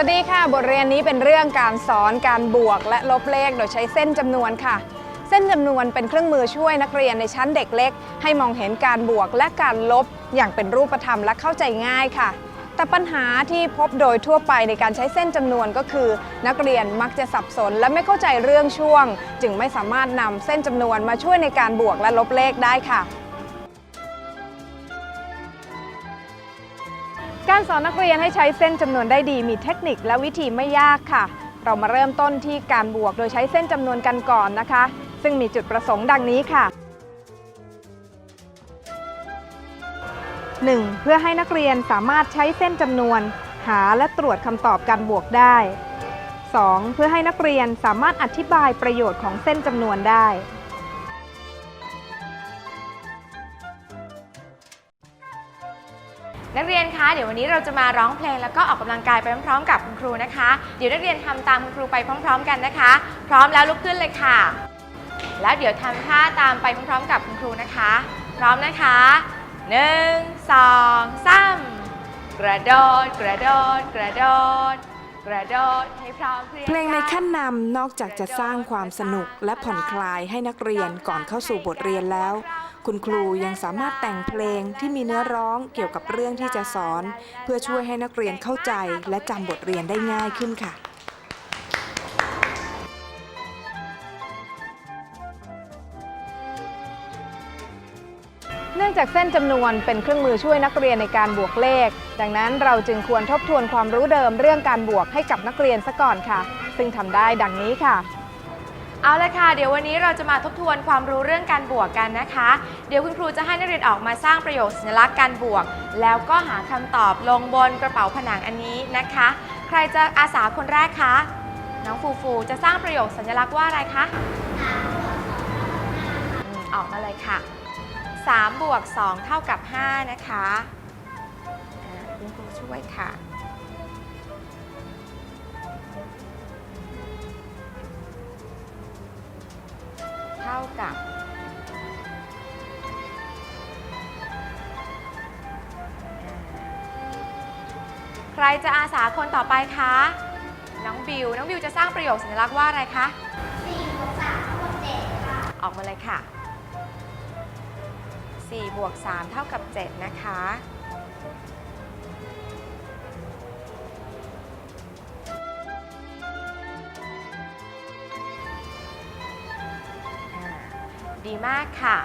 วัสดีค่ะ บทเรียนนี้เป็นเรื่องการสอนการบวกและลบเลขโดยใช้เส้นจำนวนค่ะ เส้นจำนวนเป็นเครื่องมือช่วยนักเรียนในชั้นเด็กเล็ก ให้มองเห็นการบวกและการลบอย่างเป็นรูปธรรมและเข้าใจง่ายค่ะ แต่ปัญหาที่พบโดยทั่วไปในการใช้เส้นจำนวนก็คือ นักเรียนมักจะสับสนและไม่เข้าใจเรื่องช่วง จึงไม่สามารถนำเส้นจำนวนมาช่วยในการบวกและลบเลขได้ค่ะ การสอนนักเรียนให้ใช้เส้นจำนวนได้ดีมีเทคนิคและวิธีไม่ยากค่ะ เรามาเริ่มต้นที่การบวกโดยใช้เส้นจำนวนกันก่อนนะคะ ซึ่งมีจุดประสงค์ดังนี้ค่ะ 1. เพื่อให้นักเรียนสามารถใช้เส้นจำนวน หาและตรวจคำตอบการบวกได้ 2. เพื่อให้นักเรียนสามารถอธิบายประโยชน์ของเส้นจำนวนได้ เดี๋ยววันนี้เราจะมาร้องเพลงแล้วก็ออกกำลังกายไปพร้อมๆ กับคุณครูนะคะ เดี๋ยวนักเรียนทำตามคุณครูไปพร้อม ๆ กันนะคะ พร้อมแล้วลุกขึ้นเลยค่ะ แล้วเดี๋ยวทำท่าตามไปพร้อมๆ กับคุณครูนะคะ พร้อมนะคะหนึ่งสองสามกระโดดกระโดดกระโดดกระโดดให้พร้อมเพรียงเพลงในกันขั้นนำนอกจากจะสร้างความสนุกและผ่อนคลายให้นักเรียนก่อนเข้าสู่บทเรียนแล้ว คุณครูยังสามารถแต่งเพลงที่มีเนื้อร้องเกี่ยวกับเรื่องที่จะสอน เพื่อช่วยให้นักเรียนเข้าใจและจำบทเรียนได้ง่ายขึ้นค่ะเนื่องจากเส้นจำนวนเป็นเครื่องมือช่วยนักเรียนในการบวกเลข ดังนั้นเราจึงควรทบทวนความรู้เดิมเรื่องการบวกให้กับนักเรียนซะก่อนค่ะ ซึ่งทำได้ดังนี้ค่ะ เอาละค่ะ เดี๋ยววันนี้เราจะมาทบทวนความรู้เรื่องการบวกกันนะคะ เดี๋ยวคุณครูจะให้นักเรียนออกมาสร้างประโยคสัญลักษณ์การบวก แล้วก็หาคำตอบลงบนกระเป๋าผนังอันนี้นะคะ ใครจะอาสาคนแรกคะ น้องฟูฟูจะสร้างประโยคสัญลักษณ์ว่าอะไรคะอืมออกมาเลยค่ะ 3 บวก 2 เท่ากับ 5 นะคะอ่าคุณครูช่วยค่ะ เท่ากับ ใครจะอาสาคนต่อไปคะ น้องบิว น้องบิวจะสร้างประโยคสัญลักษณ์ว่าอะไรคะ4บวก3เท่ากับ7ค่ะ ออกมาเลยค่ะ4บวก3เท่ากับ 7 นะคะ ดีมากค่ะ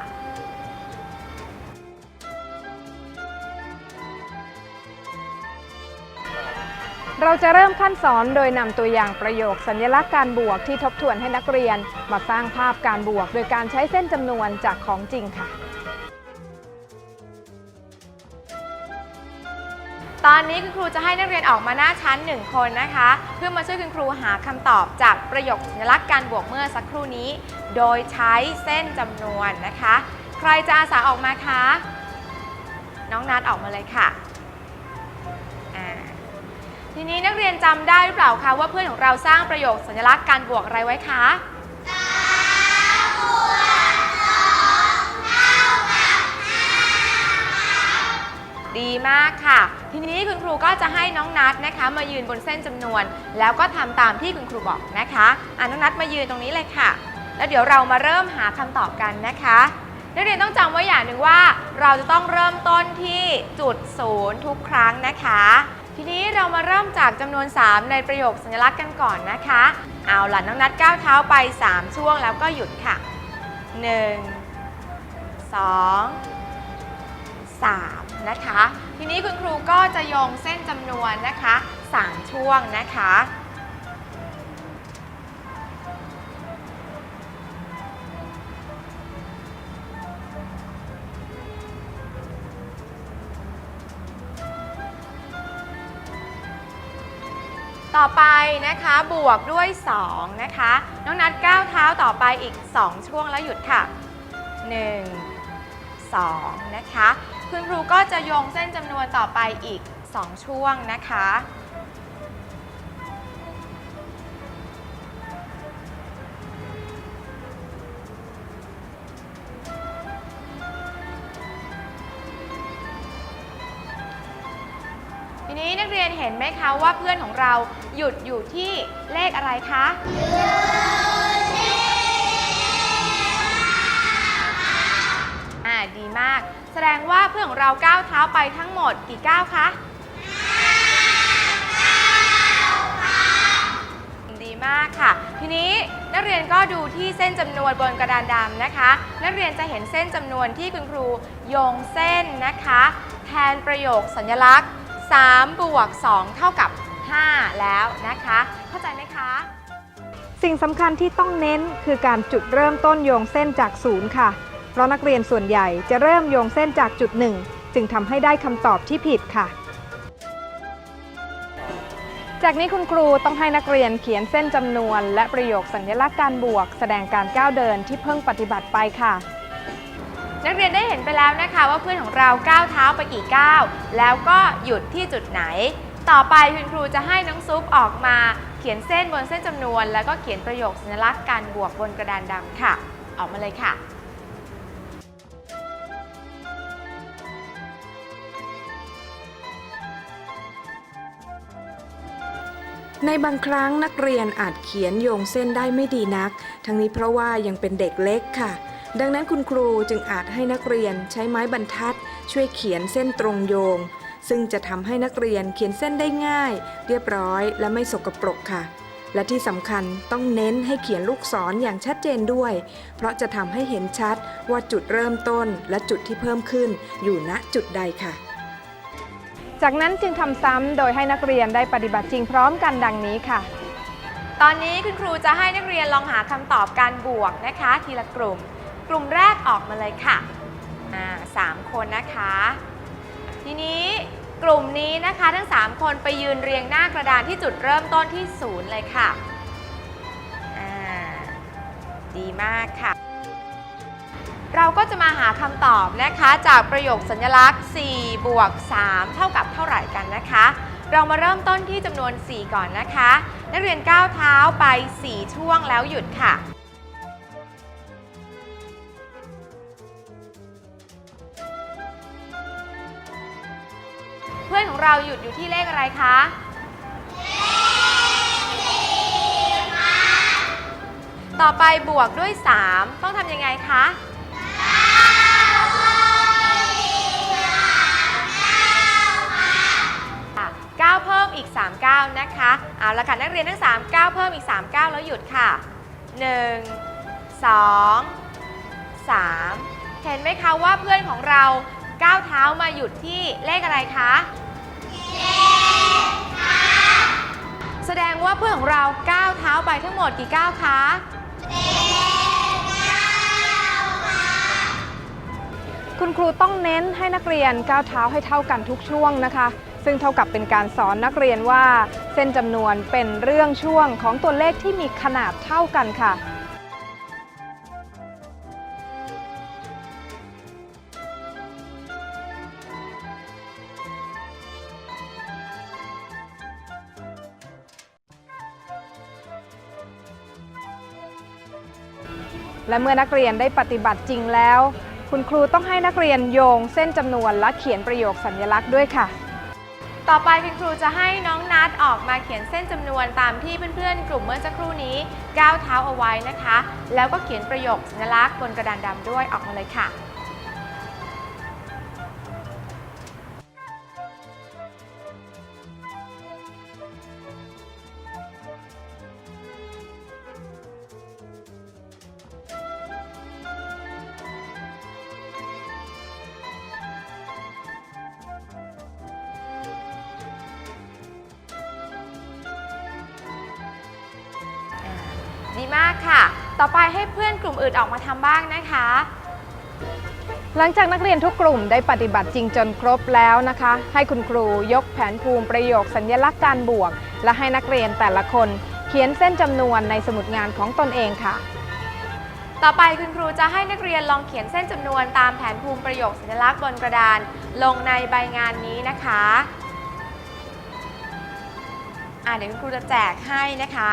เราจะเริ่มขั้นสอนโดยนำตัวอย่างประโยคสัญลักษณ์การบวกที่ทบทวนให้นักเรียน มาสร้างภาพการบวก โดยการใช้เส้นจำนวนจากของจริงค่ะ ตอนนี้คุณครูจะให้นักเรียนออกมาหน้าชั้น 1 คนนะคะ เพื่อมาช่วยคุณครูหาคำตอบจากประโยคสัญลักษณ์การบวกเมื่อสักครู่นี้ โดยใช้เส้นจำนวนนะคะ ใครจะอาสาออกมาคะ น้องนัดออกมาเลยค่ะ ทีนี้นักเรียนจำได้หรือเปล่าคะว่าเพื่อนของเราสร้างประโยคสัญลักษณ์การบวกอะไรไว้คะดีมากค่ะ ทีนี้คุณครูก็จะให้น้องนัดนะคะ มายืนบนเส้นจำนวน แล้วก็ทำตามที่คุณครูบอกนะคะอะน้องนัดมายืนตรงนี้เลยค่ะ แล้วเดี๋ยวเรามาเริ่มหาคำตอบกันนะคะ นักเรียนต้องจำไว้อย่างหนึ่งว่า เราจะต้องเริ่มต้นที่จุดศูนย์ทุกครั้งนะคะ ทีนี้เรามาเริ่มจากจำนวน 3 ในประโยคสัญลักษณ์กันก่อนนะคะ เอาล่ะน้องนัดก้าวเท้าไป 3 ช่วงแล้วก็หยุดค่ะ 1 2 3 นะคะ ทีนี้คุณครูก็จะโยงเส้นจำนวนนะคะ 3 ช่วงนะคะ นะคะบวกด้วย 2 นะคะ น้องนัดก้าวเท้าต่อไปอีก 2 ช่วงแล้วหยุดค่ะ 1 2 นะคะ คุณครูก็จะโยงเส้นจำนวนต่อไปอีก 2 ช่วงนะคะ ทีนี้นักเรียนเห็นไหมคะว่าเพื่อนของเราหยุดอยู่ที่เลขอะไรคะอ่าดีมาก แสดงว่าเพื่อนของเราก้าวเท้าไปทั้งหมดกี่ก้าวคะดีมากค่ะ ทีนี้นักเรียนก็ดูที่เส้นจำนวนบนกระดานดำนะคะ นักเรียนจะเห็นเส้นจำนวนที่คุณครูโยงเส้นนะคะ แทนประโยคสัญลักษณ์ 3 บวก 2 เท่ากับ 5 แล้วนะคะ เข้าใจไหมคะ สิ่งสำคัญที่ต้องเน้นคือการจุดเริ่มต้นโยงเส้นจากศูนย์ค่ะ เพราะนักเรียนส่วนใหญ่จะเริ่มโยงเส้นจากจุดหนึ่งจึงทำให้ได้คำตอบที่ผิดค่ะ จากนี้คุณครูต้องให้นักเรียนเขียนเส้นจำนวน และประโยคสัญลักษณ์การบวก แสดงการก้าวเดินที่เพิ่งปฏิบัติไปค่ะ นักเรียนได้เห็นไปแล้วนะคะว่าเพื่อนของเราก้าวเท้าไปกี่ก้าวแล้วก็หยุดที่จุดไหน ต่อไปคุณครูจะให้น้องซุปออกมาเขียนเส้นบนเส้นจำนวน แล้วก็เขียนประโยคสัญลักษณ์การบวกบนกระดานดำค่ะ ออกมาเลยค่ะในบางครั้งนักเรียนอาจเขียนโยงเส้นได้ไม่ดีนัก ทั้งนี้เพราะว่ายังเป็นเด็กเล็กค่ะ ดังนั้นคุณครูจึงอาจให้นักเรียนใช้ไม้บรรทัด ช่วยเขียนเส้นตรงโยง ซึ่งจะทำให้นักเรียนเขียนเส้นได้ง่าย เรียบร้อย และไม่สกปรกค่ะ และที่สำคัญต้องเน้นให้เขียนลูกศรออย่างชัดเจนด้วย เพราะจะทำให้เห็นชัดว่าจุดเริ่มต้นและจุดที่เพิ่มขึ้น อยู่ณจุดใดค่ะ จากนั้นจึงทำซ้ำโดยให้นักเรียนได้ปฏิบัติจริงพร้อมกันดังนี้ค่ะตอนนี้คุณครูจะให้นักเรียนลองหาคำตอบการบวกนะคะ ทีละกลุ่ม กลุ่มแรกออกมาเลยค่ะอ่าสามคนนะคะ ทีนี้กลุ่มนี้นะคะทั้ง 3 คนไปยืนเรียงหน้ากระดานที่จุดเริ่มต้นที่ศูนย์เลยค่ะอ่าดีมากค่ะ เราก็จะมาหาคำตอบนะคะจากประโยคสัญลักษณ์ 4 บวก 3 เท่ากับเท่าไหร่กันนะคะ เรามาเริ่มต้นที่จำนวน 4 ก่อนนะคะ นักเรียนก้าวเท้าไป 4 ช่วงแล้วหยุดค่ะ พื่อนของเราหยุดอยู่ที่เลขอะไรคะต่อไปบวกด้วย 3 ต้องทำยังไงคะค่ะ9เพิ่มอีก 3 9 นะคะเอาละค่ะนักเรียนทั้ง 3 9 เพิ่มอีก 3 9 แล้วหยุดค่ะ 1 2 3 เห็นไหมคะว่าเพื่อนของเราก้าวเท้ามาหยุดที่เลขอะไรคะ เลขว่าเพื่อนของเราก้าวเท้าไปทั้งหมดกี่ก้าวคะคุณครูต้องเน้นให้นักเรียนก้าวเท้าให้เท่ากันทุกช่วงนะคะ ซึ่งเท่ากับเป็นการสอนนักเรียนว่า เส้นจำนวนเป็นเรื่องช่วงของตัวเลขที่มีขนาดเท่ากันค่ะ และเมื่อนักเรียนได้ปฏิบัติจริงแล้ว คุณครูต้องให้นักเรียนโยงเส้นจำนวนและเขียนประโยคสัญลักษณ์ด้วยค่ะ ต่อไปคุณครูจะให้น้องนัดออกมาเขียนเส้นจำนวนตามที่เพื่อนๆ กลุ่มเมื่อสักครู่นี้ก้าวเท้าเอาไว้นะคะ แล้วก็เขียนประโยคสัญลักษณ์บนกระดานดำด้วยออกมาเลยค่ะ มากค่ะ ต่อไปให้เพื่อนกลุ่มอื่นออกมาทำบ้างนะคะ หลังจากนักเรียนทุกกลุ่มได้ปฏิบัติจริงจนครบแล้วนะคะ ให้คุณครูยกแผนภูมิประโยคสัญลักษณ์การบวก และให้นักเรียนแต่ละคนเขียนเส้นจำนวนในสมุดงานของตนเองค่ะ ต่อไปคุณครูจะให้นักเรียนลองเขียนเส้นจำนวนตามแผนภูมิประโยคสัญลักษณ์บนกระดาน ลงในใบงานนี้นะคะอ่าเดี๋ยวคุณครูจะแจกให้นะคะ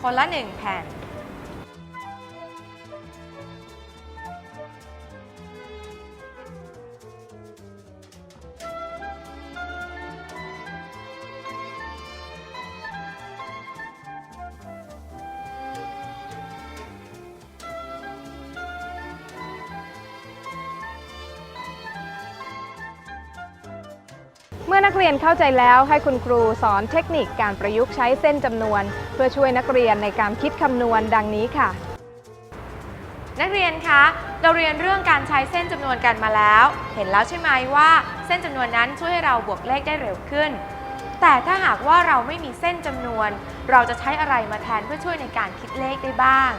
คนละหนึ่งแผ่น มื่อนักเรียนเข้าใจแล้วให้คุณครูสอนเทคนิคการประยุกต์ใช้เส้นจำนวน เพื่อช่วยนักเรียนในการคิดคำนวณดังนี้ค่ะ นักเรียนคะ เราเรียนเรื่องการใช้เส้นจำนวนกันมาแล้ว เห็นแล้วใช่ไหมว่าเส้นจำนวนนั้นช่วยให้เราบวกเลขได้เร็วขึ้น แต่ถ้าหากว่าเราไม่มีเส้นจำนวน เราจะใช้อะไรมาแทนเพื่อช่วยในการคิดเลขได้บ้าง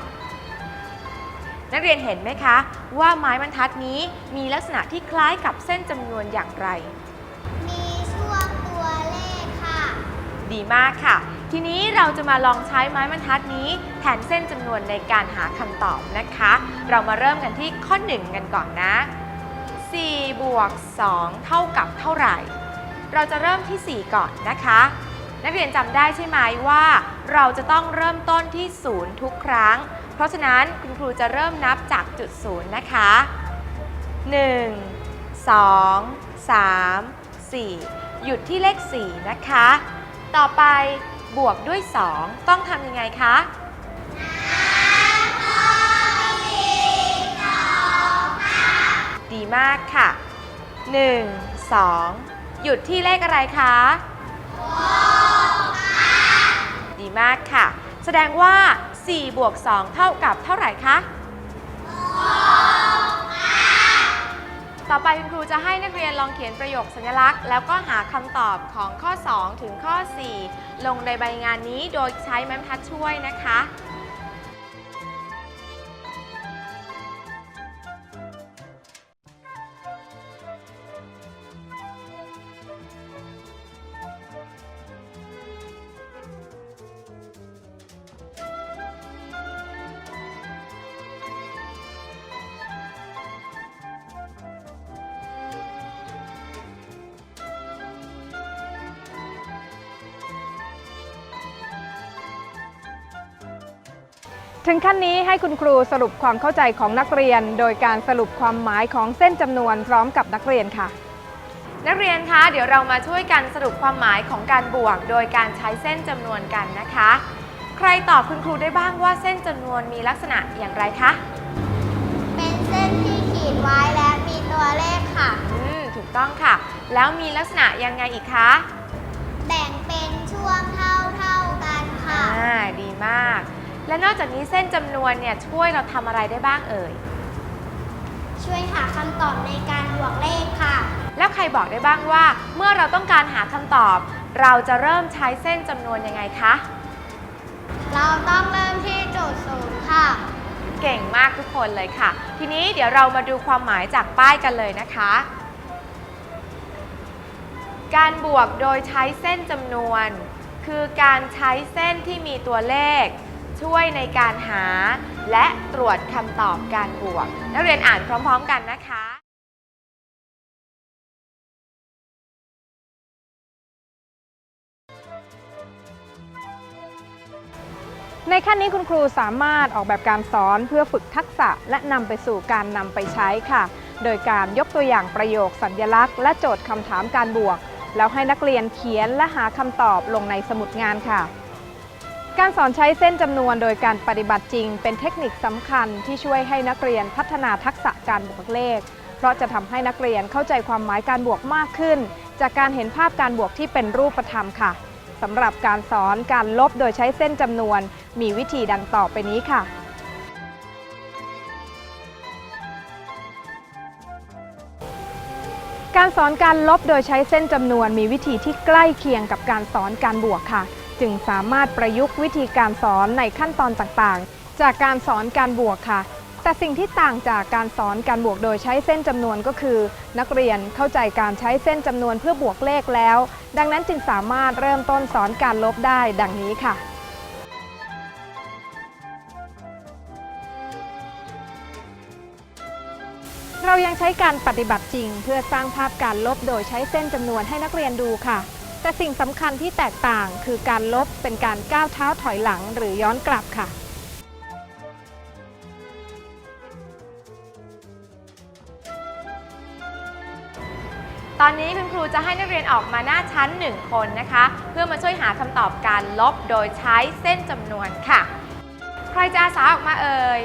นักเรียนเห็นไหมคะ ว่าไม้บรรทัดนี้มีลักษณะที่คล้ายกับเส้นจำนวนอย่างไรมีช่วงตัวเลขค่ะ ดีมากค่ะ ทีนี้เราจะมาลองใช้ไม้บรรทัดนี้แทนเส้นจำนวนในการหาคำตอบนะคะ เรามาเริ่มกันที่ข้อ 1 กันก่อนนะ 4 บวก 2 เท่ากับเท่าไหร่ เราจะเริ่มที่ 4 ก่อนนะคะ นักเรียนจำได้ใช่ไหมว่า เราจะต้องเริ่มต้นที่ 0 ทุกครั้ง เพราะฉะนั้นคุณครูจะเริ่มนับจากจุดศูนย์นะคะ 1 2 3 4 หยุดที่เลข 4 นะคะ ต่อไปบวกด้วย 2 ต้องทำยังไงคะดีมากค่ะ 1 2 หยุดที่เลขอะไรคะดีมากค่ะ แสดงว่า 4 บวก 2 เท่ากับเท่าไหร่คะ ต่อไปคุณครูจะให้นักเรียนลองเขียนประโยคสัญลักษณ์ แล้วก็หาคำตอบของข้อ 2 ถึงข้อ 4 ลงในใบงานนี้โดยใช้ไม้บรรทัดช่วยนะคะ ถึงขั้นนี้ให้คุณครูสรุปความเข้าใจของนักเรียน โดยการสรุปความหมายของเส้นจำนวนพร้อมกับนักเรียนค่ะ นักเรียนคะเดี๋ยวเรามาช่วยกันสรุปความหมายของการบวก โดยการใช้เส้นจำนวนกันนะคะ ใครตอบคุณครูได้บ้างว่าเส้นจำนวนมีลักษณะอย่างไรคะเป็นเส้นที่ขีดไว้และมีตัวเลขค่ะ อืมถูกต้องค่ะ แล้วมีลักษณะยังไงอีกคะแบ่งเป็นช่วงเท่าเท่าๆกันค่ะ อ่าดีมาก และนอกจากนี้เส้นจำนวนเนี่ยช่วยเราทำอะไรได้บ้างเอ่ย ช่วยหาคำตอบในการบวกเลขค่ะ แล้วใครบอกได้บ้างว่า เมื่อเราต้องการหาคำตอบ เราจะเริ่มใช้เส้นจำนวนยังไงคะ เราต้องเริ่มที่จุดศูนย์ค่ะ เก่งมากทุกคนเลยค่ะ ทีนี้เดี๋ยวเรามาดูความหมายจากป้ายกันเลยนะคะ การบวกโดยใช้เส้นจำนวน คือการใช้เส้นที่มีตัวเลข ช่วยในการหา และตรวจคำตอบการบวก นักเรียนอ่านพร้อมๆกันนะคะในขั้นนี้คุณครูสามารถออกแบบการสอนเพื่อฝึกทักษะและนำไปสู่การนำไปใช้ค่ะ โดยการยกตัวอย่างประโยคสัญลักษณ์และโจทย์คำถามการบวก แล้วให้นักเรียนเขียนและหาคำตอบลงในสมุดงานค่ะ การสอนใช้เส้นจำนวนโดยการปฏิบัติจริง เป็นเทคนิคสำคัญที่ช่วยให้นักเรียนพัฒนาทักษะการบวกเลข เพราะจะทำให้นักเรียนเข้าใจความหมายการบวกมากขึ้น จากการเห็นภาพการบวกที่เป็นรูปธรรมค่ะสำหรับการสอนการลบโดยใช้เส้นจำนวน มีวิธีดังต่อไปนี้ค่ะ การสอนการลบโดยใช้เส้นจำนวนมีวิธีที่ใกล้เคียงกับการสอนการบวกค่ะ จึงสามารถประยุกต์วิธีการสอนในขั้นตอนต่างๆ จากการสอนการบวกค่ะ แต่สิ่งที่ต่างจากการสอนการบวกโดยใช้เส้นจำนวนก็คือ นักเรียนเข้าใจการใช้เส้นจำนวนเพื่อบวกเลขแล้ว ดังนั้นจึงสามารถเริ่มต้นสอนการลบได้ดังนี้ค่ะเรายังใช้การปฏิบัติจริง เพื่อสร้างภาพการลบโดยใช้เส้นจำนวนให้นักเรียนดูค่ะ แต่สิ่งสำคัญที่แตกต่างคือการลบเป็นการก้าวเท้าถอยหลังหรือย้อนกลับค่ะ ตอนนี้คุณครูจะให้นักเรียนออกมาหน้าชั้น 1 คนนะคะ เพื่อมาช่วยหาคำตอบการลบโดยใช้เส้นจำนวนค่ะ ใครจะอาสาออกมาเอ่ย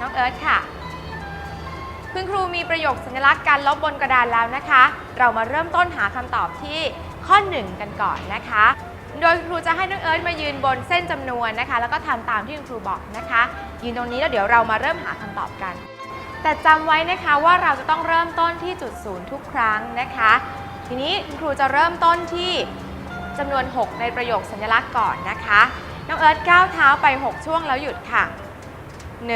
น้องเอิร์ธค่ะคุณครูมีประโยคสัญลักษณ์การลบบนกระดานแล้วนะคะ เรามาเริ่มต้นหาคำตอบที่ ข้อ 1 กันก่อนนะคะ โดยครูจะให้น้องเอิร์ธมายืนบนเส้นจำนวนนะคะ แล้วก็ทำตามที่ครูบอกนะคะ ยืนตรงนี้แล้วเดี๋ยวเรามาเริ่มหาคำตอบกัน แต่จำไว้นะคะว่าเราจะต้องเริ่มต้นที่จุดศูนย์ทุกครั้งนะคะ ทีนี้ครูจะเริ่มต้นที่จำนวน 6 ในประโยคสัญลักษณ์ก่อนนะคะน้องเอิร์ธก้าวเท้าไป 6 ช่วงแล้วหยุดค่ะ 1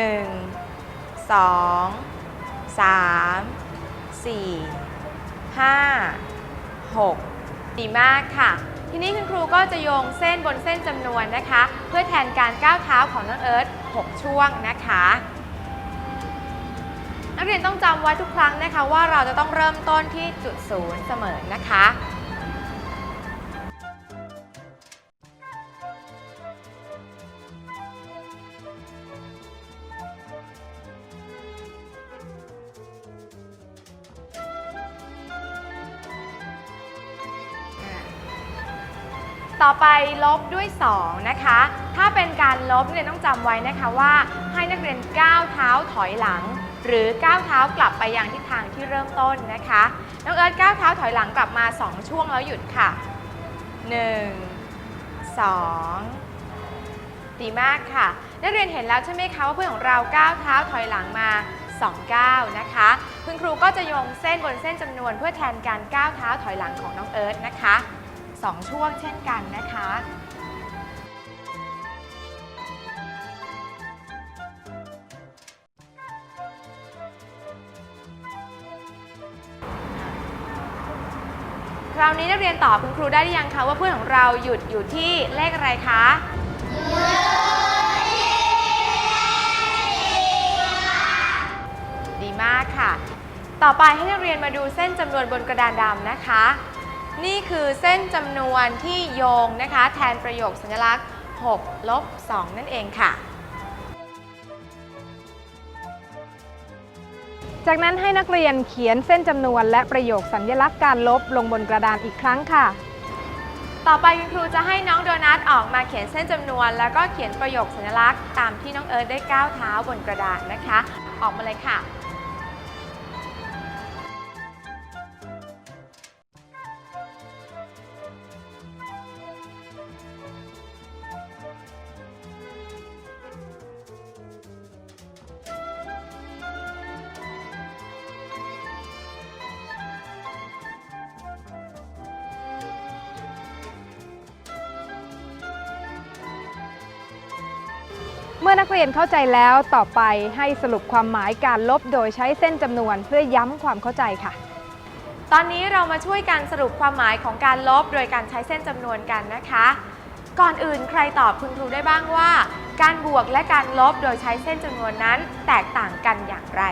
2 3 4 5 6 ดีมากค่ะ ทีนี้คุณครูก็จะโยงเส้นบนเส้นจำนวนนะคะ เพื่อแทนการก้าวเท้าของน้องเอิร์ธ6ช่วงนะคะ นักเรียนต้องจำไว้ทุกครั้งนะคะว่าเราจะต้องเริ่มต้นที่จุดศูนย์เสมอนะคะ ต่อไปลบด้วย 2 นะคะ ถ้าเป็นการลบเนี่ยต้องจำไว้นะคะว่าให้นักเรียนก้าวเท้าถอยหลัง หรือก้าวเท้ากลับไปยังทิศทางที่เริ่มต้นนะคะน้องเอิร์ธก้าวเท้าถอยหลังกลับมา 2 ช่วงแล้วหยุดค่ะ 1 2ดีมากค่ะ นักเรียนเห็นแล้วใช่ไหมคะว่าเพื่อนของเราก้าวเท้าถอยหลังมา2ก้าวนะคะ คุณครูก็จะโยงเส้นบนเส้นจำนวนเพื่อแทนการก้าวเท้าถอยหลังของน้องเอิร์ธนะคะ 2 ช่วงเช่นกันนะคะ คราวนี้นักเรียนตอบคุณครูได้หรือยังคะว่าเพื่อนของเราหยุดอยู่ที่เลขอะไรคะดีมากค่ะ ต่อไปให้นักเรียนมาดูเส้นจำนวนบนกระดานดำนะคะ นี่คือเส้นจำนวนที่โยงนะคะ แทนประโยคสัญลักษณ์6ลบ2นั่นเองค่ะ จากนั้นให้นักเรียนเขียนเส้นจำนวนและประโยคสัญลักษณ์การลบลงบนกระดานอีกครั้งค่ะ ต่อไปคุณครูจะให้น้องโดนัทออกมาเขียนเส้นจำนวน แล้วก็เขียนประโยคสัญลักษณ์ตามที่น้องเอิร์ธได้ก้าวเท้าบนกระดานนะคะ ออกมาเลยค่ะ อนักเรียนเข้าใจแล้วต่อไปให้สรุปความหมายการลบโดยใช้เส้นจำนวนเพื่อย้ำความเข้าใจค่ะ ตอนนี้เรามาช่วยกันสรุปความหมายของการลบโดยการใช้เส้นจำนวนกันนะคะ ก่อนอื่นใครตอบคุณครูได้บ้างว่า การบวกและการลบโดยใช้เส้นจำนวนนั้น แตกต่างกันอย่างไร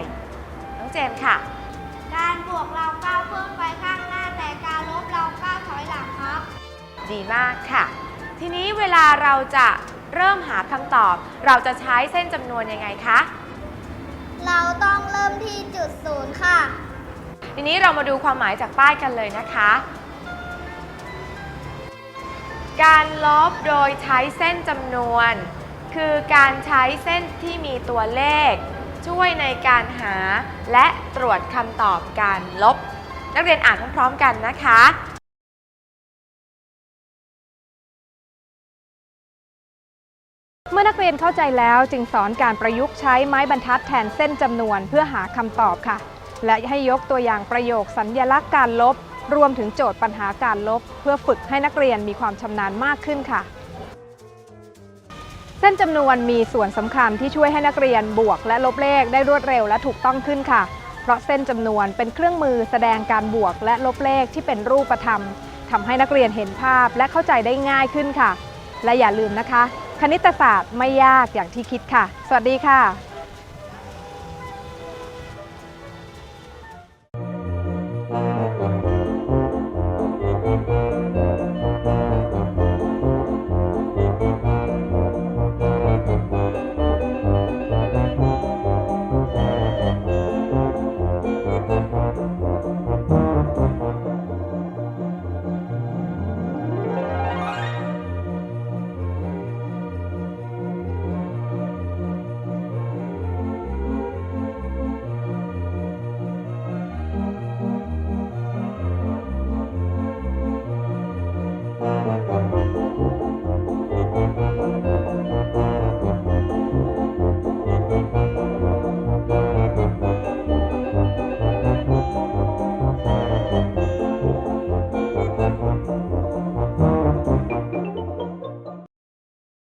น้องเจมส์ค่ะ การบวกเราก้าวเพิ่มไปข้างหน้า แต่การลบเราก้าวถอยหลังครับ ดีมากค่ะ ทีนี้เวลาเราจะ เริ่มหาคำตอบ เราจะใช้เส้นจำนวนยังไงคะ เราต้องเริ่มที่จุดศูนย์ค่ะ ทีนี้เรามาดูความหมายจากป้ายกันเลยนะคะ การลบโดยใช้เส้นจำนวน คือการใช้เส้นที่มีตัวเลข ช่วยในการหาและตรวจคำตอบการลบ นักเรียนอ่านพร้อมๆกันนะคะ เมื่อนักเรียนเข้าใจแล้วจึงสอนการประยุกต์ใช้ไม้บรรทัดแทนเส้นจำนวนเพื่อหาคำตอบค่ะ และให้ยกตัวอย่างประโยคสัญญลักษณ์การลบ รวมถึงโจทย์ปัญหาการลบ เพื่อฝึกให้นักเรียนมีความชำนาญมากขึ้นค่ะ เส้นจำนวนมีส่วนสำคัญที่ช่วยให้นักเรียนบวกและลบเลขได้รวดเร็วและถูกต้องขึ้นค่ะ เพราะเส้นจำนวนเป็นเครื่องมือแสดงการบวกและลบเลขที่เป็นรูปธรรมทำให้นักเรียนเห็นภาพและเข้าใจได้ง่ายขึ้นค่ะ และอย่าลืมนะคะ ณิตศาสตร์ไม่ยากอย่างที่คิดค่ะ สวัสดีค่ะ